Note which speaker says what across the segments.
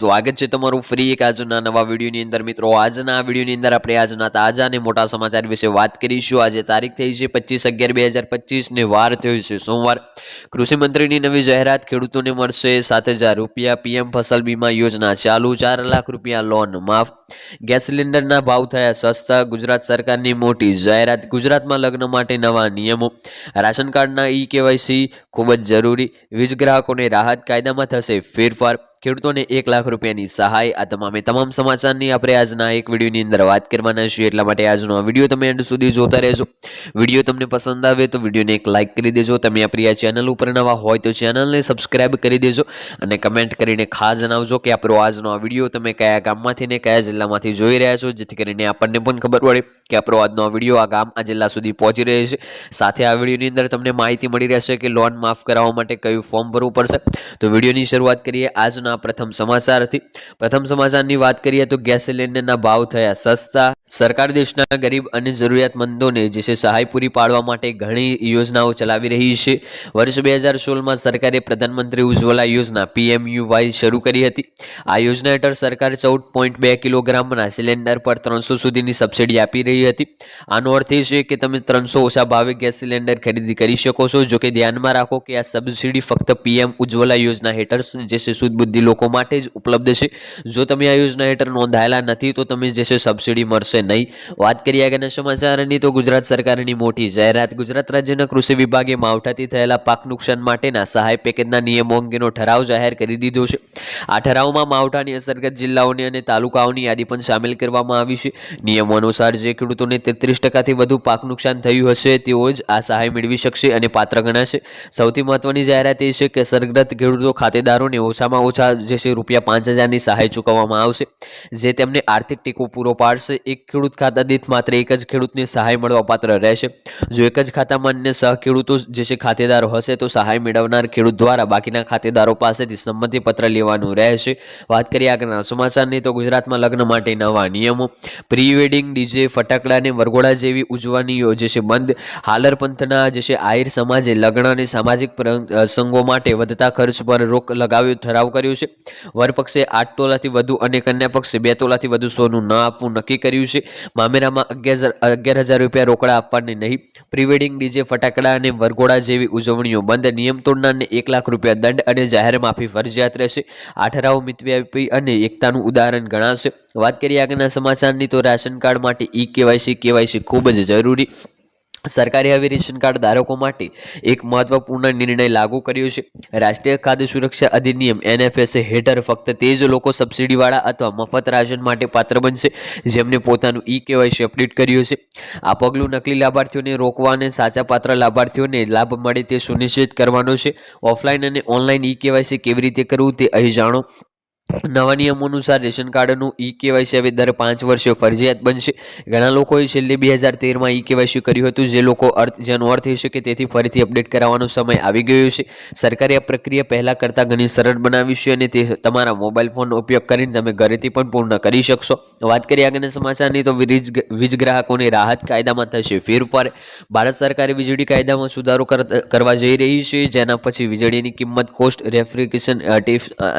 Speaker 1: સ્વાગત છે તમારું ફ્રી એક આજના નવા વિડીયોની અંદર. મિત્રો, આજના આ વિડીયોની અંદર આપણે આજના તાજા અને મોટા સમાચાર વિશે વાત કરીશું. આજે તારીખ થઈ છે પચીસ અગિયાર બે હજાર પચીસને વાર થયું છે. સોમવાર કૃષિમંત્રીની નવી જાહેરાત ખેડૂતોને મળશે. સાત હજાર રૂપિયા પીએમ ફસલ બીમા યોજના ચાલુ. ચાર લાખ રૂપિયા લોન માફ. ગેસ સિલિન્ડરના ભાવ થયા સસ્તા. ગુજરાત સરકારની મોટી જાહેરાત. ગુજરાતમાં લગ્ન માટે નવા નિયમો. રાશન કાર્ડના ઈ કેવાયસી ખૂબ જ જરૂરી. વીજ ગ્રાહકોને રાહત કાયદામાં થશે ફેરફાર. ખેડૂતોને એક લાખ રૂપિયાની સહાય આ તમામે તમામ સમાચારની આપણે આજના એક વિડીયોની અંદર વાત કરવાના છીએ. એટલા માટે આજનો આ વીડિયો તમે એન્ડ સુધી જોતા રહેજો. વીડિયો તમને પસંદ આવે તો વિડીયોને એક લાઇક કરી દેજો. તમે આપણી આ ચેનલ ઉપર નવા હોય તો ચેનલને સબસ્ક્રાઇબ કરી દેજો અને કમેન્ટ કરીને ખાસ જણાવજો કે આપણો આજનો આ વીડિયો તમે કયા ગામમાંથી ને કયા જિલ્લામાંથી જોઈ રહ્યા છો. જેથી કરીને આપણને પણ ખબર પડે કે આપણો આજનો આ વીડિયો આ ગામ, આ જિલ્લા સુધી પહોંચી રહ્યો છે. સાથે આ વિડીયોની અંદર તમને માહિતી મળી રહેશે કે લોન માફ કરાવવા માટે કયું ફોર્મ ભરવું પડશે. તો વિડીયોની શરૂઆત કરીએ આજના પ્રથમ સમાચારથી પ્રથમ સમાચારની વાત કરીએ તો ગેસ સિલિન્ડરના ભાવ થયા સસ્તા. સરકાર દેશના ગરીબ અને જરૂરિયાતમંદોને જે છે સહાય પૂરી પાડવા માટે ઘણી યોજનાઓ ચલાવી રહી છે. વર્ષ બે હજાર સોળમાં સરકારે પ્રધાનમંત્રી ઉજ્જવલા યોજના પીએમયુવાય શરૂ કરી હતી. આ યોજના હેઠળ સરકાર ચૌદ પોઈન્ટ બે કિલોગ્રામના સિલિન્ડર પર ત્રણસો સુધીની સબસિડી આપી રહી હતી. આનો અર્થ એ છે કે તમે ત્રણસો ઓછા ભાવે ગેસ સિલિન્ડર ખરીદી કરી શકો છો. જોકે ધ્યાનમાં રાખો કે આ સબસિડી ફક્ત પીએમ ઉજ્જવલા યોજના હેઠળ જે છે સુદબુદ્ધિ લોકો માટે જ ઉપલબ્ધ છે. જો તમે આ યોજના હેઠળ નોંધાયેલા નથી, તો તમે જે છે સબસિડી મળશે નહીં. વાત કરીએ આગળના સમાચારની તો ગુજરાત સરકારની મોટી જાહેરાત. ગુજરાત રાજ્યના કૃષિ વિભાગે માવઠાથી થયેલા પાક નુકસાન માટેના સહાય પેકેજના નિયમો અંગેનો ઠરાવ જાહેર કરી દીધો છે. આ ઠરાવમાં માવઠાની અંતર્ગત જિલ્લાઓની અને તાલુકાઓની યાદી પણ સામેલ કરવામાં આવી છે. નિયમો અનુસાર જે ખેડૂતોને તેત્રીસ ટકાથી વધુ પાક નુકસાન થયું હશે, તેઓ જ આ સહાય મેળવી શકશે અને પાત્ર ગણાશે. સૌથી મહત્વની જાહેરાત એ છે કે અસરગ્રસ્ત ખેડૂતો ખાતેદારોને ઓછામાં ઓછા જે છે રૂપિયા પાંચ હજારની સહાય ચૂકવવામાં આવશે. જે તેમને આર્થિક ટેકો પૂરો પાડશે, એક ખેડૂત ખાતા દીઠ માત્ર એક જ ખેડૂતને સહાય મળવા પાત્ર રહેશે. જો એક જ ખાતામાં અન્ય સહ ખેડૂતો જે છે ખાતેદારો હશે, તો સહાય મેળવનાર ખેડૂત દ્વારા બાકીના ખાતેદારો પાસેથી સંમતિ પત્ર લેવાનું રહેશે. વાત કરીએ આગળના સમાચારની, તો ગુજરાતમાં લગ્ન માટે નવા નિયમો. પ્રી વેડિંગ ડીજે ફટાકડા અને વરઘોડા જેવી ઉજવણીઓ જે છે બંધ. હાલર પંથના જે છે આહિર સમાજે લગ્ન અને સામાજિક પ્રસંગો માટે વધતા ખર્ચ પર રોક લગાવ્યો ઠરાવ કર્યો છે. વરપક્ષે આઠ તોલાથી વધુ અને કન્યા પક્ષે બે તોલાથી વધુ સોનું ન આપવું નક્કી કર્યું છે. મામેરામાં અગિયાર અગિયાર હજાર રૂપિયા રોકડા આપવાની નહીં. પ્રી વેડિંગ ડીજે ફટાકડા અને વરઘોડા જેવી ઉજવણીઓ બંધ. નિયમ તોડનારને એક લાખ રૂપિયા દંડ અને જાહેર માફી ફરજિયાત રહેશે. આ ઠરાવ મિતવ્યાપી અને એકતાનું ઉદાહરણ ગણાશે. વાત કરીએ આગળના સમાચારની તો રાશન કાર્ડ માટે ઈ કેવાયસી કેવાયસી ખૂબ જ જરૂરી. સરકારે હવે રેશન કાર્ડ ધારકો માટે એક મહત્વપૂર્ણ નિર્ણય લાગુ કર્યો છે. રાષ્ટ્રીય ખાદ્ય સુરક્ષા અધિનિયમ એનએફએસ હેઠળ ફક્ત તે જ લોકો સબસિડીવાળા અથવા મફત રાશન માટે પાત્ર બનશે જેમને પોતાનું ઈ કેવાયસી અપડેટ કર્યું છે. આ પગલું નકલી લાભાર્થીઓને રોકવા અને સાચા પાત્ર લાભાર્થીઓને લાભ મળે તે સુનિશ્ચિત કરવાનો છે. ઓફલાઈન અને ઓનલાઈન ઈ કેવાયસી કેવી રીતે કરવું તે અહીં જાણો. નવા નિયમો અનુસાર રેશન કાર્ડનું ઈ કેવાયસી હવે દર પાંચ વર્ષે ફરજિયાત બનશે. ઘણા લોકોએ છેલ્લે બે હજાર તેરમાં ઈ કેવાયસી કર્યું હતું, જે લોકો અર્થ, જેનો અર્થ એ છે કે તેથી ફરીથી અપડેટ કરાવવાનો સમય આવી ગયો છે. સરકારે આ પ્રક્રિયા પહેલાં કરતાં ઘણી સરળ બનાવી છે અને તે તમારા મોબાઈલ ફોનનો ઉપયોગ કરીને તમે ઘરેથી પણ પૂર્ણ કરી શકશો. વાત કરીએ આગળના સમાચારની તો વીજ વીજ ગ્રાહકોને રાહત કાયદામાં થશે ફેરફાર. ભારત સરકારે વીજળી કાયદામાં સુધારો કર- કરવા જઈ રહી છે, જેના પછી વીજળીની કિંમત, કોસ્ટ, રેફ્રિકેશન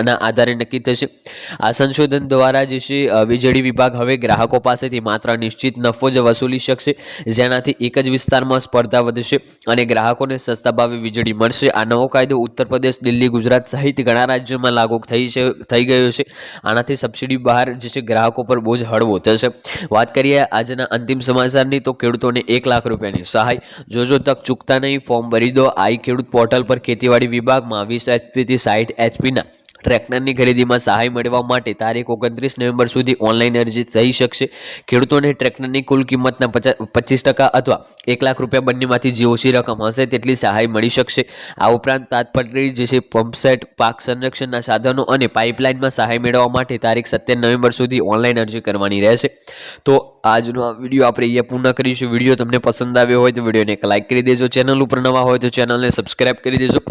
Speaker 1: ના આધારે નક્કી થશે. આ સંશોધન દ્વારા જે છે વીજળી વિભાગ હવે ગ્રાહકો પાસેથી માત્ર નિશ્ચિત નફો જ વસૂલી શકશે, જેનાથી એક જ વિસ્તારમાં સ્પર્ધા વધશે અને ગ્રાહકોને સસ્તા ભાવે વીજળી મળશે. આ નવો કાયદો ઉત્તર પ્રદેશ, દિલ્હી, ગુજરાત સહિત ઘણા રાજ્યોમાં લાગુ થઈ છે, થઈ ગયો છે. આનાથી સબસિડી બહાર જે છે, ગ્રાહકો પર બોજ હળવો થશે. વાત કરીએ આજના અંતિમ સમાચારની, તો ખેડૂતોને એક લાખ રૂપિયાની સહાય. જોજો તક ચૂકતા નહીં, ફોર્મ ભરી દો. આઈ ખેડૂત પોર્ટલ પર ખેતીવાડી વિભાગમાં વીસ એચપીથી સાઠ એચપીના ટ્રેક્ટરની ખરીદીમાં સહાય મેળવવા માટે તારીખ ઓગણત્રીસ નવેમ્બર સુધી ઓનલાઈન અરજી થઈ શકશે. ખેડૂતોને ટ્રેક્ટરની કુલ કિંમતના પચાસ ટકા અથવા એક લાખ રૂપિયા બંનેમાંથી જે ઓછી રકમ હશે તેટલી સહાય મળી શકશે. આ ઉપરાંત તાતપટરી જે છે પંપસેટ પાક સંરક્ષણના સાધનો અને પાઇપલાઇનમાં સહાય મેળવવા માટે તારીખ સત્તર નવેમ્બર સુધી ઓનલાઈન અરજી કરવાની રહેશે. તો આજનો આ વીડિયો આપણે અહીંયા પૂર્ણ કરીશું. વીડિયો તમને પસંદ આવ્યો હોય તો વિડીયોને એક લાઇક કરી દેજો. ચેનલ ઉપર નવા હોય તો ચેનલને સબસ્ક્રાઇબ કરી દેજો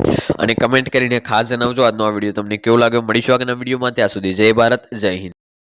Speaker 1: અને કમેન્ટ કરીને ખાસ જણાવજો આજનો આ વીડિયો તમને કેવો લાગ્યો મળીશું આગળના વિડીયોમાં. ત્યાં સુધી જય ભારત જય હિન્દ.